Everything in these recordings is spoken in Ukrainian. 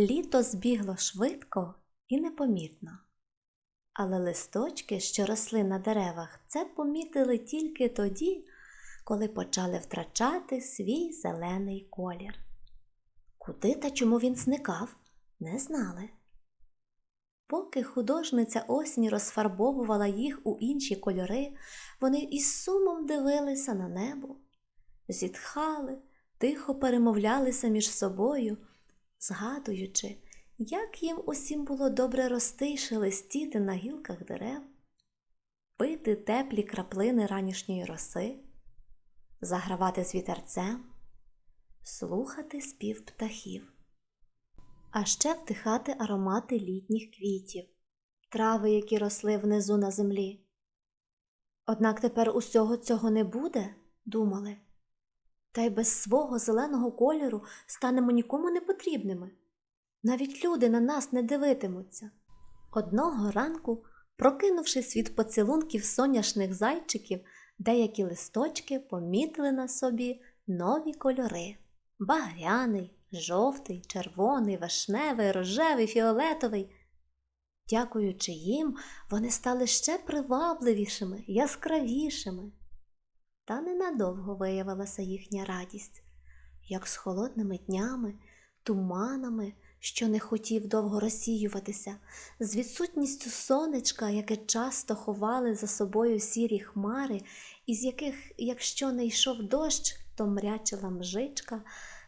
Літо збігло швидко і непомітно. Але листочки, що росли на деревах, це помітили тільки тоді, коли почали втрачати свій зелений колір. Куди та чому він зникав, не знали. Поки художниця осінь розфарбовувала їх у інші кольори, вони із сумом дивилися на небо, зітхали, тихо перемовлялися між собою, згадуючи, як їм усім було добре рости й шелестіти на гілках дерев, пити теплі краплини ранішньої роси, загравати з вітерцем, слухати спів птахів, а ще вдихати аромати літніх квітів, трави, які росли внизу на землі. Однак тепер усього цього не буде, думали, та й без свого зеленого кольору станемо нікому не потрібними. Навіть люди на нас не дивитимуться. Одного ранку, прокинувшись від поцілунків соняшних зайчиків, деякі листочки помітили на собі нові кольори багряний, жовтий, червоний, вишневий, рожевий, фіолетовий. Дякуючи їм, вони стали ще привабливішими, яскравішими. Та ненадовго виявилася їхня радість, як з холодними днями, туманами, що не хотів довго розсіюватися, з відсутністю сонечка, яке часто ховали за собою сірі хмари, із яких, якщо не йшов дощ, то мрячила мжичка,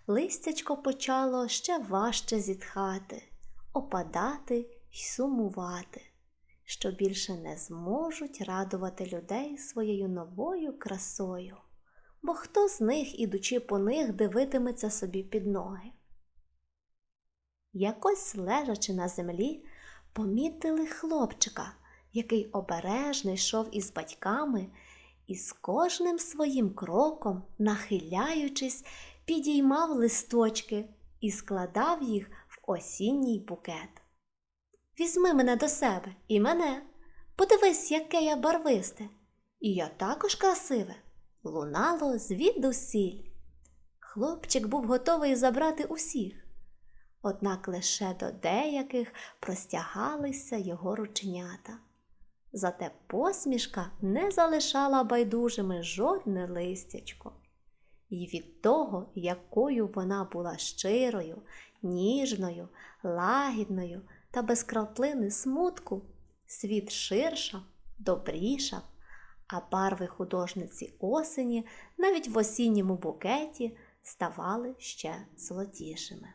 листячко почало ще важче зітхати, опадати й сумувати, що більше не зможуть радувати людей своєю новою красою, бо хто з них, ідучи по них, дивитиметься собі під ноги. Якось лежачи на землі, помітили хлопчика, який обережно йшов із батьками і з кожним своїм кроком, нахиляючись, підіймав листочки і складав їх в осінній букет. Візьми мене до себе і мене. Подивись, яке я барвисте, і я також красиве. Лунало звідусіль. Хлопчик був готовий забрати усіх, однак лише до деяких простягалися його рученята. Зате посмішка не залишала байдужими жодне листячко. І від того, якою вона була щирою, ніжною, лагідною та без краплини смутку, світ ширшав, добрішав, а барви художниці осені навіть в осінньому букеті ставали ще золотішими.